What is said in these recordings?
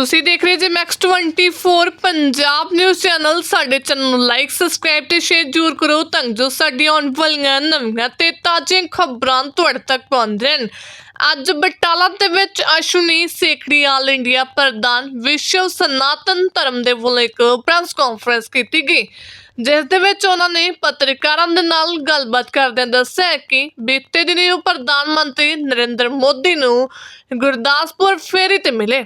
ਤੁਸੀਂ ਦੇਖ ਰਹੇ ਜੇ ਮੈਕਸ 24 ਪੰਜਾਬ ਨਿਊਜ਼ ਚੈਨਲ ਸਾਡੇ ਚੈਨਲ ਨੂੰ ਲਾਈਕ ਸਬਸਕ੍ਰਾਈਬ ਤੇ ਸ਼ੇਅਰ ਜ਼ਰੂਰ ਕਰੋ ਤਾਂ ਜੋ ਸਾਡੀਆਂ ਆਉਣ ਵਾਲੀਆਂ ਨਵੀਆਂ ਤੇ ਤਾਜ਼ੀਆਂ ਖਬਰਾਂ ਤੁਹਾਡੇ ਤੱਕ ਪਹੁੰਚ ਰਹਿਣ ਅੱਜ ਬਟਾਲਾ ਦੇ ਵਿੱਚ ਅਸ਼ਵਨੀ ਸੇਖੜੀ ਆਲ ਇੰਡੀਆ ਪ੍ਰਧਾਨ ਵਿਸ਼ਵ ਸਨਾਤਨ ਧਰਮ ਦੇ ਵੱਲੋਂ ਇੱਕ ਪ੍ਰੈਸ ਕਾਨਫਰੰਸ ਕੀਤੀ ਗਈ। ਜਿਸ ਦੇ ਵਿੱਚ ਉਹਨਾਂ ਨੇ ਪੱਤਰਕਾਰਾਂ ਦੇ ਨਾਲ ਗੱਲਬਾਤ ਕਰਦਿਆਂ ਦੱਸਿਆ ਕਿ ਬੀਤੇ ਦਿਨੀ ਉਹ ਪ੍ਰਧਾਨ ਮੰਤਰੀ ਨਰਿੰਦਰ ਮੋਦੀ ਨੂੰ ਗੁਰਦਾਸਪੁਰ ਫੇਰੀ ਤੇ ਮਿਲੇ।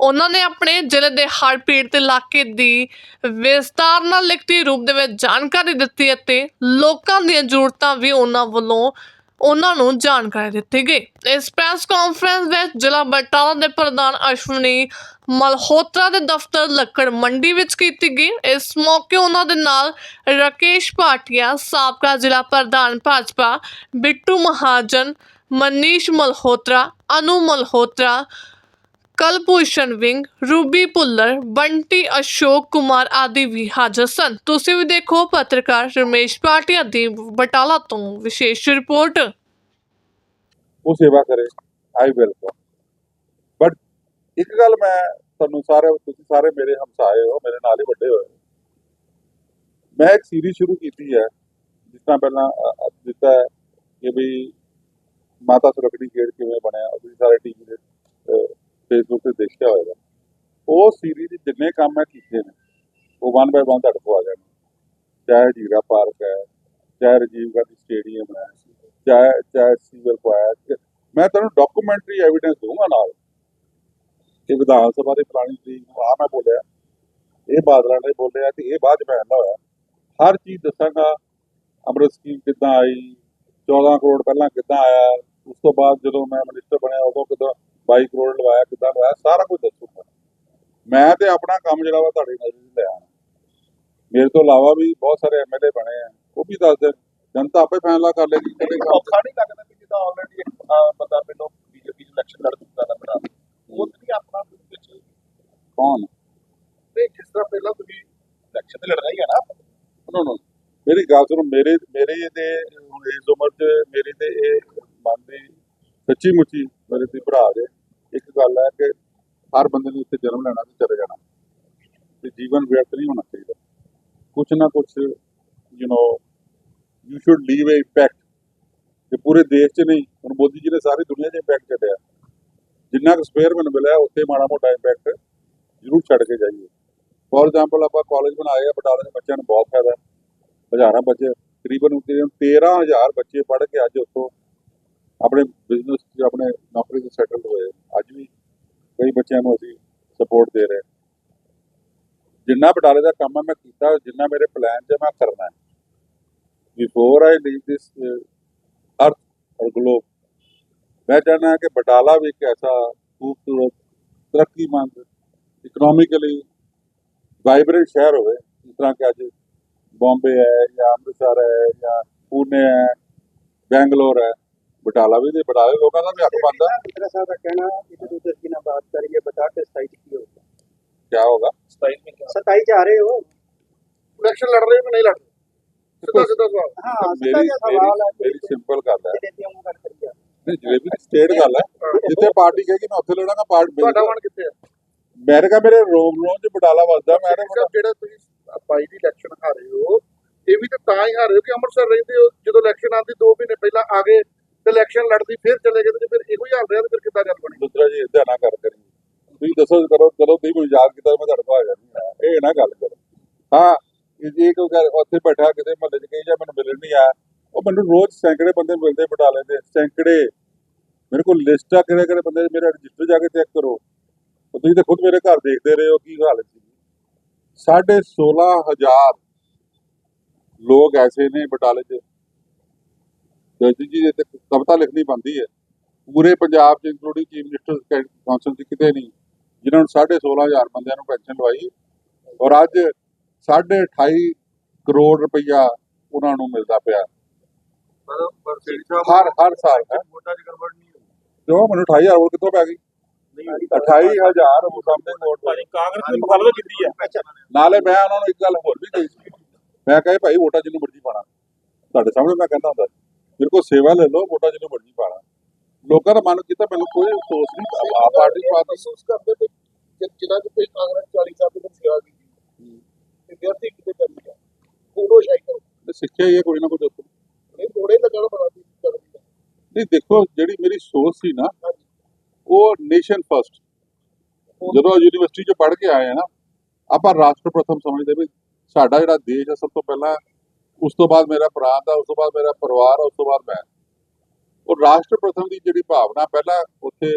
ਉਹਨਾਂ ਨੇ ਆਪਣੇ ਜ਼ਿਲ੍ਹੇ ਦੇ ਹੜ੍ਹ ਪੀੜਤ ਇਲਾਕੇ ਦੀ ਵਿਸਤਾਰ ਨਾਲ ਲਿਖਤੀ ਰੂਪ ਦੇ ਵਿੱਚ ਜਾਣਕਾਰੀ ਦਿੱਤੀ ਅਤੇ ਲੋਕਾਂ ਦੀਆਂ ਜ਼ਰੂਰਤਾਂ ਵੀ ਉਹਨਾਂ ਵੱਲੋਂ ਉਹਨਾਂ ਨੂੰ ਜਾਣਕਾਰੀ ਦਿੱਤੀ ਗਈ। ਇਸ ਪ੍ਰੈਸ ਕਾਨਫਰੰਸ ਵਿੱਚ ਜ਼ਿਲ੍ਹਾ ਬਟਾਲਾ ਦੇ ਪ੍ਰਧਾਨ ਅਸ਼ਵਨੀ ਮਲਹੋਤਰਾ ਦੇ ਦਫ਼ਤਰ ਲੱਕੜ ਮੰਡੀ ਵਿੱਚ ਕੀਤੀ ਗਈ। ਇਸ ਮੌਕੇ ਉਹਨਾਂ ਦੇ ਨਾਲ ਰਾਕੇਸ਼ ਭਾਟੀਆ, ਸਾਬਕਾ ਜ਼ਿਲ੍ਹਾ ਪ੍ਰਧਾਨ ਭਾਜਪਾ ਬਿੱਟੂ ਮਹਾਜਨ, ਮਨੀਸ਼ ਮਲਹੋਤਰਾ, ਅਨੂ ਮਲਹੋਤਰਾ ਕਲਭੂਸ਼ਣ ਵਿੰਗ, ਰੂਬੀ ਪੁੱਲਰ ਬੰਟੀ ਅਸ਼ੋਕ ਕੁਮਾਰ ਆਦਿ ਵੀ ਹਾਜ਼ਰ ਸਨ। ਤੁਸੀਂ ਵੀ ਦੇਖੋ, ਪੱਤਰਕਾਰ ਰਮੇਸ਼ ਭਾਟੀਆ ਦੀ ਬਟਾਲਾ ਤੋਂ ਵਿਸ਼ੇਸ਼ ਰਿਪੋਰਟ। ਉਹ ਸੇਵਾ ਕਰੇ। ਆਈ ਵੈਲਕਮ। ਬਟ ਇੱਕ ਗੱਲ ਮੈਂ ਤੁਹਾਨੂੰ ਸਾਰੇ, ਤੁਸੀਂ ਸਾਰੇ ਮੇਰੇ ਹਮਸਾਏ ਹੋ, ਮੇਰੇ ਨਾਲ ਹੀ ਵੱਡੇ ਹੋਏ। ਮੈਂ ਇੱਕ ਸੀਰੀਜ਼ ਸ਼ੁਰੂ ਕੀਤੀ ਹੈ, ਜਿਸ ਤਰ੍ਹਾਂ ਪਹਿਲਾਂ ਦਿੱਤਾ ਕਿ ਵੀ ਮਾਤਾ ਸੁਰਖੜੀ ਖੇਡ ਕਿਵੇਂ ਬਣਿਆ, ਉਹ ਸਾਰੇ ਟੀਵੀ ਦੇ ਫੇਸਬੁੱਕ ਤੇ ਦੇਖਿਆ ਹੋਵੇਗਾ ਉਹ ਸੀਰੀਜ਼ ਦੇ ਜਿੰਨੇ ਕੰਮ ਮੈਂ ਕੀਤੇ ਨੇ, ਉਹ ਵਨ ਬਾਏ ਵਨ ਤੁਹਾਡੇ ਕੋਲ ਆ ਜਾਣਗੇ। ਚਾਹੇ ਜੀਰਾ ਪਾਰਕ ਹੈ, ਚਾਹੇ ਰਾਜੀਵ ਗਾਂਧੀ ਸਟੇਡੀਅਮ ਹੈ, ਚਾਹੇ ਚਾਹੇ ਸੀਵਰ ਪਾਇਆ ਮੈਂ ਤੁਹਾਨੂੰ ਡਾਕੂਮੈਂਟਰੀ ਐਵੀਡੈਂਸ ਦਊਂਗਾ ਨਾਲ। ਕਿ ਵਿਧਾਨ ਸਭਾ ਦੇ ਪੁਰਾਣੀ ਤਰੀਕ ਆ ਮੈਂ ਬੋਲਿਆ। ਇਹ ਬਾਦਲਾਂ ਨੇ ਬੋਲਿਆ ਕਿ ਇਹ ਬਾਅਦ ਚ ਪੈਦਾ ਹੋਇਆ, ਹਰ ਚੀਜ਼ ਦੱਸਾਂਗਾ, ਅੰਮ੍ਰਿਤ ਸਕੀਮ ਕਿੱਦਾਂ ਆਈ 14 ਕਰੋੜ ਪਹਿਲਾਂ ਕਿੱਦਾਂ ਆਇਆ, ਉਸ ਤੋਂ ਬਾਅਦ ਜਦੋਂ ਮੈਂ ਮਨਿਸਟਰ ਬਣਿਆ, ਉਦੋਂ ਕਿੱਦਾਂ 22 ਕਰੋੜ ਲਵਾਇਆ ਕਿੱਦਾਂ ਲਵਾਇਆ ਸਾਰਾ ਕੁਝ ਦੱਸੂਗਾ ਮੈਂ ਤੇ ਆਪਣਾ ਕੰਮ ਜਿਹੜਾ ਵਾ ਤੁਹਾਡੇ ਨਜ਼ਰ 'ਚ ਲਿਆ। ਮੇਰੇ ਤੋਂ ਇਲਾਵਾ ਵੀ ਬਹੁਤ ਸਾਰੇ ਐਮਐਲਏ ਬਣੇ ਆ ਉਹ ਵੀ ਦੱਸ ਦੇਣ ਜਨਤਾ ਆਪੇ ਫੈਸਲਾ ਕਰ ਲੇਗੀ ਕੰਮ ਔਖਾ ਨਹੀਂ ਲੱਗਦਾ ਕਿ ਜਿੱਦਾਂ ਆਲਰੇਡੀ ਇੱਕ ਬੰਦਾ ਪਹਿਲਾਂ ਬੀਜੇਪੀ ਚ ਇਲੈਕਸ਼ਨ ਲੜ ਚੁੱਕਾ ਦਾ। ਬਣਾ ਉਹ ਨਹੀਂ ਆਪਣਾ ਵਿੱਚ ਕੌਣ? ਤੇ ਜਿਸ ਤਰ੍ਹਾਂ ਪਹਿਲਾਂ ਤੁਸੀਂ ਇਲੈਕਸ਼ਨ ਤੇ ਲੜਨਾ ਹੀ ਹੈ ਨਾ। ਨੋ ਨੋ ਮੇਰੀ ਗੱਲ ਸੁਣੋ ਮੇਰੇ ਮੇਰੇ ਤੇ ਹੁਣ ਇਸ ਉਮਰ 'ਚ ਮੇਰੀ ਤੇ ਇਹ ਮਨ ਦੀ ਸੱਚੀ ਮੁੱਚੀ ਮੇਰੇ ਤੇ ਭਰਾ ਦੇ। ਗੱਲ ਹੈ ਕਿ ਹਰ ਬੰਦੇ ਨੂੰ ਇੱਥੇ ਜਨਮ ਲੈਣਾ ਤੇ ਚਲੇ ਜਾਣਾ। ਤੇ ਜੀਵਨ ਵਿਅਰਥ ਨਹੀਂ ਹੋਣਾ ਚਾਹੀਦਾ। ਕੁਛ ਨਾ ਕੁਛ you know you should leave a impact ਕਿ ਪੂਰੇ ਦੇਸ਼ 'ਚ ਨਹੀਂ, ਹੁਣ ਮੋਦੀ ਜੀ ਨੇ ਸਾਰੀ ਦੁਨੀਆ 'ਚ ਇੰਪੈਕਟ ਛੱਡਿਆ। ਜਿੰਨਾ ਕੁ ਸਪੇਅਰ ਮੈਨੂੰ ਮਿਲਿਆ, ਉੱਥੇ ਮਾੜਾ ਮੋਟਾ ਇੰਪੈਕਟ ਜ਼ਰੂਰ ਛੱਡ ਕੇ ਜਾਈਏ। ਫੋਰ ਐਗਜ਼ਾਮਪਲ ਆਪਾਂ ਕਾਲਜ ਬਣਾਏ ਆ ਬਟਾਲੇ ਦੇ ਬੱਚਿਆਂ ਨੂੰ ਬਹੁਤ ਫਾਇਦਾ। ਹਜ਼ਾਰਾਂ ਬੱਚੇ, ਤਕਰੀਬਨ 13000 ਬੱਚੇ ਪੜ੍ਹ ਕੇ ਅੱਜ ਉੱਥੋਂ ਆਪਣੇ ਬਿਜ਼ਨਸ 'ਚ ਆਪਣੇ ਨੌਕਰੀ 'ਚ ਸੈਟਲ ਹੋਏ। ਅੱਜ ਵੀ ਕਈ ਬੱਚਿਆਂ ਨੂੰ ਅਸੀਂ ਸਪੋਰਟ ਦੇ ਰਹੇ। ਜਿੰਨਾ ਬਟਾਲੇ ਦਾ ਕੰਮ ਮੈਂ ਕੀਤਾ, ਜਿੰਨਾ ਮੇਰੇ ਪਲਾਨ 'ਚ ਮੈਂ ਕਰਨਾ ਹੈ। ਬਿਫੋਰ ਆਈ ਲੀਵ ਦਿਸ ਅਰਥ ਔਰ ਗਲੋਬ ਮੈਂ ਚਾਹੁੰਦਾ ਕਿ ਬਟਾਲਾ ਵੀ ਇੱਕ ਐਸਾ ਖੂਬਸੂਰਤ, ਤਰੱਕੀਮੰਦ ਇਕਨੋਮਿਕਲੀ ਵਾਈਬ੍ਰੈਂਟ ਸ਼ਹਿਰ ਹੋਵੇ, ਜਿਸ ਤਰ੍ਹਾਂ ਕਿ ਅੱਜ ਬੰਬੇ ਹੈ ਜਾਂ ਅੰਮ੍ਰਿਤਸਰ ਹੈ ਜਾਂ ਪੂਨੇ ਹੈ ਬੈਂਗਲੌਰ ਹੈ। ਬਟਾਲਾ ਵੀ ਤੇ ਬਟਾਲੇ ਲੋਕਾਂ ਦਾ ਵੀ ਹੱਕ ਬਣਦਾ। ਮੇਰਾ ਸਾਹਿਬ ਦਾ ਕਹਿਣਾ ਇੱਕ ਦੂਜੇ ਕੀ ਨਾ ਬਾਤ ਕਰੀਏ ਬਤਾ ਕੇ 27 ਕੀ ਹੋਗਾ ਕੀ ਹੋਗਾ 27 ਮੇ 27 ਚ ਆ ਰਹੇ ਹੋ? ਇਲੈਕਸ਼ਨ ਲੜ ਰਹੇ ਹੋ ਨਹੀਂ ਲੜ ਰਹੇ? ਸਿੱਧਾ ਸਿੱਧਾ ਸਵਾਲ। ਹਾਂ ਮੇਰੀ ਮੇਰੀ ਸਿੰਪਲ ਗੱਲ ਹੈ। ਨਹੀਂ ਜਲੇਬੀ ਸਟੇਟ ਗੱਲ ਹੈ ਜਿੱਥੇ ਪਾਰਟੀ ਕਹੇਗੀ ਮੈਂ ਉੱਥੇ ਲੜਾਂਗਾ ਪਾਰਟੀ ਤੁਹਾਡਾ ਮਨ ਕਿੱਥੇ ਹੈ ਮੈਂ ਕਹਾ ਮੇਰੇ ਰੋਮ ਰੋਮ ਚ ਬਟਾਲਾ ਵੱਜਦਾ ਮੈਂ ਜਿਹੜਾ ਤੁਸੀਂ ਪਾਈ ਦੀ ਇਲੈਕਸ਼ਨ ਹਾਰੇ ਹੋ ਇਹ ਵੀ ਤਾਂ ਤਾਂ ਹੀ ਹਾਰੇ ਹੋ ਕਿ ਅੰਮ੍ਰਿਤਸਰ ਰਹਿੰਦੇ ਹੋ ਜਦੋਂ ਇਲੈਕਸ਼ਨ ਆਉਂਦੀ 2 ਮਹੀਨੇ ਪਹਿਲਾਂ ਆ ਗਏ ਇਲੈਕਸ਼ਨ ਲੜਦੀ, ਫਿਰ ਚਲੇ ਗਏ ਤੇ ਫਿਰ ਇਹੋ ਹੀ ਹਾਲ ਰਿਹਾ ਤੇ ਫਿਰ ਕਿੱਦਾਂ ਗੱਲ ਬਣੀ ਦੂਸਰਾ ਜੀ ਇਦਾਂ ਕਰ ਕਰੀ ਤੁਸੀਂ ਦੱਸੋ ਕਰੋ ਕਦੋਂ ਤੁਸੀਂ ਕੋਈ ਯਾਦ ਕੀਤਾ ਮੈਂ ਤੁਹਾਡੇ ਕੋਲ ਆ ਜਾਣੀ ਇਹ ਨਾ ਗੱਲ ਕਰੋ। ਹਾਂ ਜੇ ਕੋਈ ਗੱਲ ਉੱਥੇ ਬੈਠਾ ਕਿਤੇ ਮਹੱਲੇ 'ਚ ਕਹੀ ਜਾ ਮੈਨੂੰ ਮਿਲਣ ਨਹੀਂ ਆਇਆ, ਉਹ ਮੈਨੂੰ ਰੋਜ਼ ਸੈਂਕੜੇ ਬੰਦੇ ਮਿਲਦੇ ਬਟਾਲੇ ਦੇ ਸੈਂਕੜੇ। ਮੇਰੇ ਕੋਲ ਲਿਸਟ ਆ ਕਿਹੜੇ ਕਿਹੜੇ ਬੰਦੇ, ਮੇਰੇ ਰਜਿਸਟਰ ਜਾ ਕੇ ਚੈੱਕ ਕਰੋ। ਤੁਸੀਂ ਤਾਂ ਖੁਦ ਮੇਰੇ ਘਰ ਦੇਖਦੇ ਰਹੇ ਹੋ, ਕੀ ਹਾਲਤ ਸੀ ਸਾਢੇ 16000 ਲੋਕ ਐਸੇ ਨੇ ਬਟਾਲੇ 'ਚ। ਜੱਜੀ ਜੀ ਤੇ ਕਵਿਤਾ ਲਿਖਣੀ ਬੰਦੀ ਹੈ। ਪੂਰੇ ਪੰਜਾਬ 'ਚ ਇੰਕਲੂਡਿੰਗ ਚੀਫ ਮਿਨਿਸਟਰ ਕਾਉਂਸਲ 'ਚ ਕਿਤੇ ਨਹੀਂ। ਜਿਨ੍ਹਾਂ ਨੂੰ 16500 ਬੰਦਿਆਂ ਨੂੰ ਪੈਨਸ਼ਨ ਲਵਾਈ। ਔਰ ਅੱਜ 28.5 ਕਰੋੜ ਰੁਪਈਆ ਉਹਨਾਂ ਨੂੰ ਮਿਲਦਾ ਪਿਆ। ਹਰ ਹਰ ਸਾਲ ਹੈ? ਵੋਟਾਂ 'ਚ ਗੜਬੜ ਨਹੀਂ ਜੋ ਮੈਨੂੰ 28000 ਵੋਟ ਕਿੱਥੋਂ ਪੈ ਗਈ? ਨਹੀਂ ਹੋਈ 28000 ਸਮਥਿੰਗ ਵੋਟ ਪੈ ਗਈ। ਕਾਂਗਰਸ ਨੇ ਮੁਖਾਲਫਤ ਕੀਤੀ ਹੈ ਨਾਲੇ ਮੈਂ ਉਹਨਾਂ ਨੂੰ ਇੱਕ ਗੱਲ ਹੋਰ ਵੀ ਕਹੀ ਸੀ। ਮੈਂ ਕਹੇ ਭਾਈ ਵੋਟਾਂ ਜਿਹਨੂੰ ਮਰਜ਼ੀ ਪਾਣਾ ਤੁਹਾਡੇ ਸਾਹਮਣੇ ਮੈਂ ਕਹਿੰਦਾ ਹੁੰਦਾ ਮੇਰੇ ਕੋਲ ਸੇਵਾ ਲੈ ਲਓ ਵੋਟਾਂ ਜਿਹਨੂੰ ਮਰਜ਼ੀ ਪਾਣਾ ਲੋਕਾਂ ਦਾ ਮਨ ਕੀਤਾ ਮੈਨੂੰ ਕੋਈ ਅਫਸੋਸ ਨਹੀਂ ਆਪ ਪਾਰਟੀ ਪਾਤੀ ਮਹਿਸੂਸ ਕਰਦੇ ਤੇ ਜਿ- ਜਿਨ੍ਹਾਂ ਚ ਕੋਈ ਕਾਂਗਰਸ 40 ਸਾਲ ਤੋਂ ਸੇਵਾ ਕੀਤੀ ਤੇ ਤੇ ਕਿਤੇ ਚੱਲੀ ਗਿਆ। ਉਦੋਂ ਸ਼ਾਇਦ ਤੇ ਸਿੱਖਿਆ ਹੀ ਹੈ ਕੋਈ ਨਾ ਕੋਈ ਦੱਸੋ ਨਹੀਂ ਥੋੜੇ ਲੱਗਣ ਕਰਦੀ ਹੈ। ਨਹੀਂ ਦੇਖੋ ਜਿਹੜੀ ਮੇਰੀ ਸੋਚ ਸੀ ਨਾ ਉਹ ਨੇਸ਼ਨ ਫਸਟ ਜਦੋਂ ਯੂਨੀਵਰਸਿਟੀ 'ਚ ਪੜ੍ਹ ਕੇ ਆਏ ਆ ਨਾ ਆਪਾਂ ਰਾਸ਼ਟਰ ਪ੍ਰਥਮ ਸਮਝਦੇ ਵੀ ਸਾਡਾ ਜਿਹੜਾ ਦੇਸ਼ ਹੈ ਸਭ ਤੋਂ ਪਹਿਲਾਂ ਉਸ ਤੋਂ ਬਾਅਦ ਮੇਰਾ ਭਰਾ ਦਾ, ਉਸ ਤੋਂ ਬਾਅਦ ਮੇਰਾ ਪਰਿਵਾਰ ਆ ਉਸ ਤੋਂ ਬਾਅਦ ਮੈਂ। ਉਹ ਰਾਸ਼ਟਰ ਪ੍ਰਥਮ ਦੀ ਜਿਹੜੀ ਭਾਵਨਾ ਪਹਿਲਾਂ ਉੱਥੇ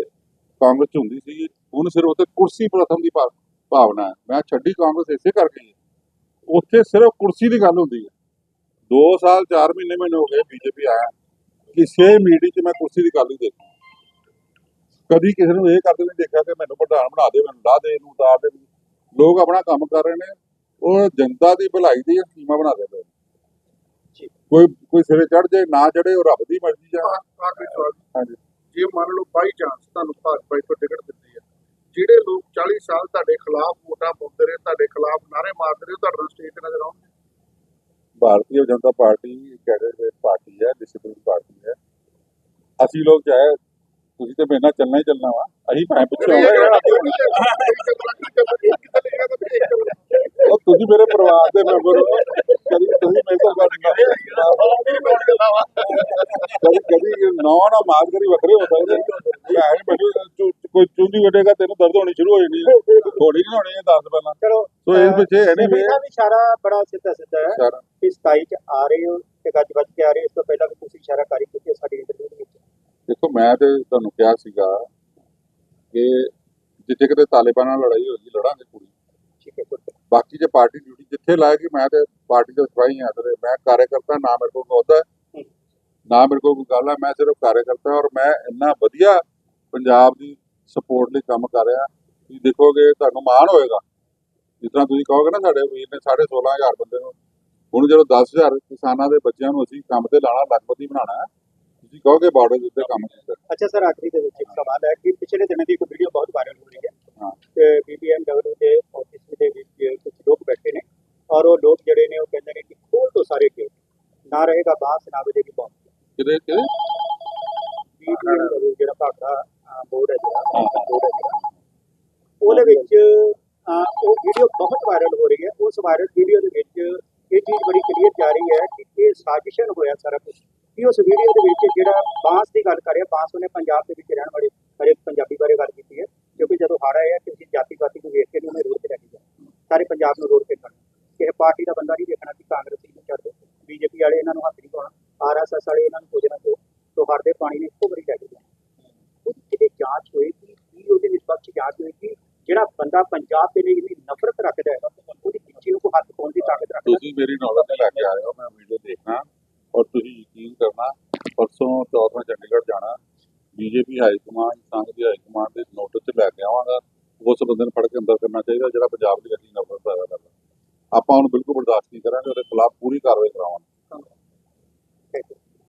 ਕਾਂਗਰਸ 'ਚ ਹੁੰਦੀ ਸੀ ਹੁਣ ਸਿਰਫ ਉੱਥੇ ਕੁਰਸੀ ਪ੍ਰਥਮ ਦੀ ਭਾਵਨਾ ਮੈਂ ਛੱਡੀ ਕਾਂਗਰਸ ਇਸੇ ਕਰਕੇ ਉੱਥੇ ਸਿਰਫ ਕੁਰਸੀ ਦੀ ਗੱਲ ਹੁੰਦੀ ਹੈ। 2 ਸਾਲ 4 ਮਹੀਨੇ ਮੈਨੂੰ ਹੋ ਗਏ ਬੀਜੇਪੀ ਆਇਆ। ਕਿਸੇ ਮੀਟਿੰਗ 'ਚ ਮੈਂ ਕੁਰਸੀ ਦੀ ਗੱਲ ਹੀ ਦੇਖੀ। ਕਦੀ ਕਿਸੇ ਨੂੰ ਇਹ ਕਰਦੇ ਨਹੀਂ ਦੇਖਿਆ ਕਿ ਮੈਨੂੰ ਪ੍ਰਧਾਨ ਬਣਾ ਦੇ, ਮੈਨੂੰ ਲਾ ਦੇ, ਇਹਨੂੰ ਉਤਾਰ ਦੇ। ਲੋਕ ਆਪਣਾ ਕੰਮ ਕਰ ਰਹੇ ਨੇ। ਉਹ ਜਨਤਾ ਦੀ ਭਲਾਈ ਦੀ ਸਕੀਮਾਂ ਬਣਾ ਦਿੰਦੇ ਨੇ। ਕੋਈ ਕੋਈ ਸਿਰੇ ਚੜ ਜੇ ਨਾ ਚੜੇ ਉਹ ਰੱਬ ਦੀ ਮਰਜ਼ੀ ਆ। ਆਖਰੀ ਸਵਾਲ ਹਾਂਜੀ। ਜੇ ਮੰਨ ਲਓ ਬਾਈ ਚਾਂਸ ਤੁਹਾਨੂੰ ਭਾਜਪਾ ਤੋਂ ਟਿਕਟ ਦਿੱਤੀ ਹੈ ਜਿਹੜੇ ਲੋਕ 40 ਸਾਲ ਤੁਹਾਡੇ ਖਿਲਾਫ ਵੋਟਾਂ ਪਾਉਂਦੇ ਰਹੇ ਤੁਹਾਡੇ ਖਿਲਾਫ ਨਾਰੇ ਮਾਰਦੇ ਰਹੇ ਤੁਹਾਡੇ ਨਾਲ ਸਟੇਜ ਤੇ ਨਜ਼ਰ ਆਉਣਗੇ? Bharatiya Janata Party cadre party ਹੈ ਡਿਸਪਲਿਨ ਪਾਰਟੀ ਹੈ। ਅਸੀਂ ਲੋਕ ਚਾਹੇ ਤੁਸੀਂ ਤੇ ਮੇਰੇ ਨਾਲ ਚੱਲਣਾ ਹੀ ਚੱਲਣਾ ਵਾ ਅਸੀਂ ਭਾਵੇਂ ਪਿੱਛੇ ਹੋਵੇ ਉਹ ਤੁਸੀਂ ਮੇਰੇ ਪਰਿਵਾਰ ਦੇ ਮੈਂਬਰ ਹੋ। ਕਦੀ ਤੁਸੀਂ ਮੇਰੇ ਤੋਂ ਕਦੀ ਕਦੀ ਨੌ ਨਾ ਮਾਰ ਕਰੀ ਵੱਖਰੇ ਹੋ ਸਕਦੇ ਮੈਂ ਮੈਨੂੰ ਕੋਈ ਚੁੰਡੀ ਵੱਡੇਗਾ ਤੈਨੂੰ ਦਰਦ ਹੋਣੀ ਸ਼ੁਰੂ ਹੋ ਜਾਣੀ ਥੋੜੀ ਨਹੀਂ ਹੋਣੀ ਹੈ ਪਹਿਲਾਂ ਚਲੋ ਸੋ ਇਸ ਪਿੱਛੇ ਹੈ ਨਹੀਂ ਮੇਰਾ ਵੀ ਇਸ਼ਾਰਾ ਬੜਾ ਸਿੱਧਾ ਸਿੱਧਾ ਹੈ ਕਿ 27 ਚ ਆ ਰਹੇ ਹੋ ਤੇ ਗੱਜ ਵੱਜ ਕੇ ਆ ਰਹੇ ਇਸ ਤੋਂ ਪਹਿਲਾਂ ਵੀ ਤੁਸੀਂ ਇਸ਼ਾਰਾ ਕਰੀ ਕਿਉਂਕਿ ਸਾਡੀ ਇੰਟਰਵਿਊ ਦੇ ਵਿੱਚ ਦੇਖੋ, ਮੈਂ ਤੇ ਤੁਹਾਨੂੰ ਕਿਹਾ ਸੀਗਾ ਕਿ ਜਿੱਥੇ ਕਿਤੇ ਤਾਲਿਬਾਨ ਨਾਲ ਲੜਾਈ ਹੋਈ, ਲੜਾਂਗੇ ਪੂਰੀ ਠੀਕ ਹੈ. ਬਾਕੀ ਜੇ ਪਾਰਟੀ ਡਿਊਟੀ ਜਿੱਥੇ ਲਾਏਗੀ, ਮੈਂ ਤੇ ਪਾਰਟੀ ਦੇ ਸਿਪਾਹੀ ਹਾਂ, ਤੇ ਮੈਂ ਕਾਰਜਕਰਤਾ ਨਾ ਮੇਰੇ ਕੋਲ ਅਹੁਦਾ ਨਾ ਮੇਰੇ ਕੋਲ ਕੋਈ ਗੱਲ ਹੈ, ਮੈਂ ਸਿਰਫ ਕਾਰਜਕਰਤਾ ਔਰ ਮੈਂ ਇੰਨਾ ਵਧੀਆ ਪੰਜਾਬ ਦੀ ਸਪੋਰਟ ਲਈ ਕੰਮ ਕਰ ਰਿਹਾ। ਤੁਸੀਂ ਦੇਖੋਗੇ, ਤੁਹਾਨੂੰ ਮਾਣ ਹੋਏਗਾ। ਜਿਸ ਤਰ੍ਹਾਂ ਤੁਸੀਂ ਕਹੋਗੇ ਨਾ, ਸਾਡੇ ਵੀਰ ਨੇ 16500 ਬੰਦੇ ਨੂੰ, ਹੁਣ ਜਦੋਂ 10000 ਕਿਸਾਨਾਂ ਦੇ ਬੱਚਿਆਂ ਨੂੰ ਅਸੀਂ ਕੰਮ ਤੇ ਲਾਣਾ, ਲੱਖਪਤੀ ਬਣਾਉਣਾ ਤੁਸੀਂ ਕਹੋਗੇ ਬਾਰਡਰ ਦੇ ਉੱਤੇ ਕੰਮ ਕੀਤਾ ਅੱਛਾ ਸਰ, ਆਖਰੀ ਦੇ ਵਿੱਚ ਇੱਕ ਸਵਾਲ ਹੈ ਕਿ ਪਿਛਲੇ ਦਿਨਾਂ ਦੀ ਇੱਕ ਵੀਡੀਓ ਬਹੁਤ ਵਾਇਰਲ ਹੋ ਰਹੀ ਹੈ। ਤੇ ਬੀਬੀਐਮਡਬਲਯੂ ਦੇ ਆਫਿਸ ਦੇ ਵਿੱਚ ਕੁਝ ਲੋਕ ਬੈਠੇ ਨੇ ਔਰ ਉਹ ਲੋਕ ਜਿਹੜੇ ਨੇ ਉਹ ਕਹਿੰਦੇ ਨੇ ਕਿ ਖੋਲ ਤੋਂ ਸਾਰੇ ਕੇ ਨਾ ਰਹੇਗਾ ਬਾਸ ਨਾ ਬਜੇਗੀ ਬੌਂਬ ਕਿਤੇ ਕਿਤੇ ਬੀਬੀਐਮਡਬਲਯੂ ਜਿਹੜਾ ਭਾਗੜਾ ਬੋਰਡ ਹੈ ਜਿਹੜਾ ਹਾਂ, ਹਾਂ। board ਹੈ ਜਿਹੜਾ, ਉਹਦੇ ਵਿੱਚ ਉਹ ਵੀਡੀਓ ਬਹੁਤ ਵਾਇਰਲ ਹੋ ਰਹੀ ਹੈ। ਉਸ ਵਾਇਰਲ ਵੀਡੀਓ ਦੇ ਵਿੱਚ ਇਹ ਚੀਜ਼ ਬੜੀ ਕਲੀਅਰ ਜਾ ਰਹੀ ਹੈ ਕਿ ਇਹ ਸਾਜ਼ਿਸ਼ਨ ਹੋਇਆ ਸਾਰਾ ਕੁਝ ਕਿ ਉਸ ਵੀਡੀਓ ਦੇ ਵਿੱਚ ਜਿਹੜਾ ਬਾਂਸ ਦੀ ਗੱਲ ਕਰ ਰਿਹਾ ਬਾਂਸ ਉਹਨੇ ਪੰਜਾਬ ਦੇ ਵਿੱਚ ਰਹਿਣ ਵਾਲੇ ਹਰੇਕ ਪੰਜਾਬੀ ਬਾਰੇ ਗੱਲ ਕੀਤੀ ਹੈ ਜਦੋਂ ਹੜ ਆਇਆ ਕਿਸੇ ਜਾਤੀ ਨੂੰ ਵੇਖ ਕੇ ਉਹਨੇ ਰੋਡ ਤੇ ਲੈ ਕੇ ਸਾਰੇ ਪੰਜਾਬ ਨੂੰ ਰੋਡ ਤੇ ਕਰਨਾ ਕਿਸੇ ਪਾਰਟੀ ਦਾ ਬੰਦਾ ਨਹੀਂ ਦੇਖਣਾ ਕਿ ਕਾਂਗਰਸੀ ਨੂੰ ਛੱਡ ਬੀਜੇਪੀ ਵਾਲੇ ਇਹਨਾਂ ਨੂੰ ਹੱਥ ਨਹੀਂ ਪਾਉਣਾ। ਆਰਐਸਐਸ ਵਾਲੇ ਇਹਨਾਂ ਨੂੰ ਪੁੱਛਣਾ ਤੋਂ ਤੋਂ ਹੜ ਪਾਣੀ ਨੇ ਇੱਕੋ ਵਾਰੀ ਲੈ ਉਹਦੀ ਜਾਂਚ ਹੋਏਗੀ, ਕੀ ਉਹਦੇ ਨਿਸਬਤ ਜਾਂਚ ਹੋਏਗੀ? ਜਿਹੜਾ ਬੰਦਾ ਪੰਜਾਬ ਦੇ ਲਈ ਇੰਨੀ ਨਫ਼ਰਤ ਰੱਖਦਾ ਹੈ ਉਹਦੀ ਪਿੱਛੇ ਨੂੰ ਕੋਈ ਹੱਥ ਪਾਉਣ ਦੀ ਤਾਕਤ ਰੱਖਦਾ। ਤੁਸੀਂ ਮੇਰੀ ਨੌਲੇਜ ਲੈ ਕੇ ਆਏ ਹੋ, ਮੈਂ ਵੀਡੀਓ ਦੇਖਣਾ ਔਰ ਤੁਸੀਂ ਯਕੀਨ ਕਰਨਾ। ਪਰਸੋਂ ਚੌਥ ਚੰਡੀਗੜ੍ਹ ਜਾਣਾ। ਬੀਜੇਪੀ ਹਾਈ ਕਮਾਂਡ ਸੰਘ ਦੀ ਹਾਈ ਕਮਾਂਡ ਦੇ ਨੋਟਿਸ ਤੇ ਲੈ ਕੇ ਆਵਾਂਗਾ। ਉਸ ਬੰਦੇ ਨੂੰ ਫੜ ਕੇ ਅੰਦਰ ਕਰਨਾ ਚਾਹੀਦਾ, ਜਿਹੜਾ ਪੰਜਾਬ ਦੀ ਗੱਡੀ ਨਫ਼ਰਤ ਪੈਦਾ ਕਰਦਾ ਆਪਾਂ ਉਹਨੂੰ ਬਿਲਕੁਲ ਬਰਦਾਸ਼ਤ ਨਹੀਂ ਕਰਾਂਗੇ, ਉਹਦੇ ਖਿਲਾਫ ਪੂਰੀ ਕਾਰਵਾਈ ਕਰਾਵਾਂਗੇ।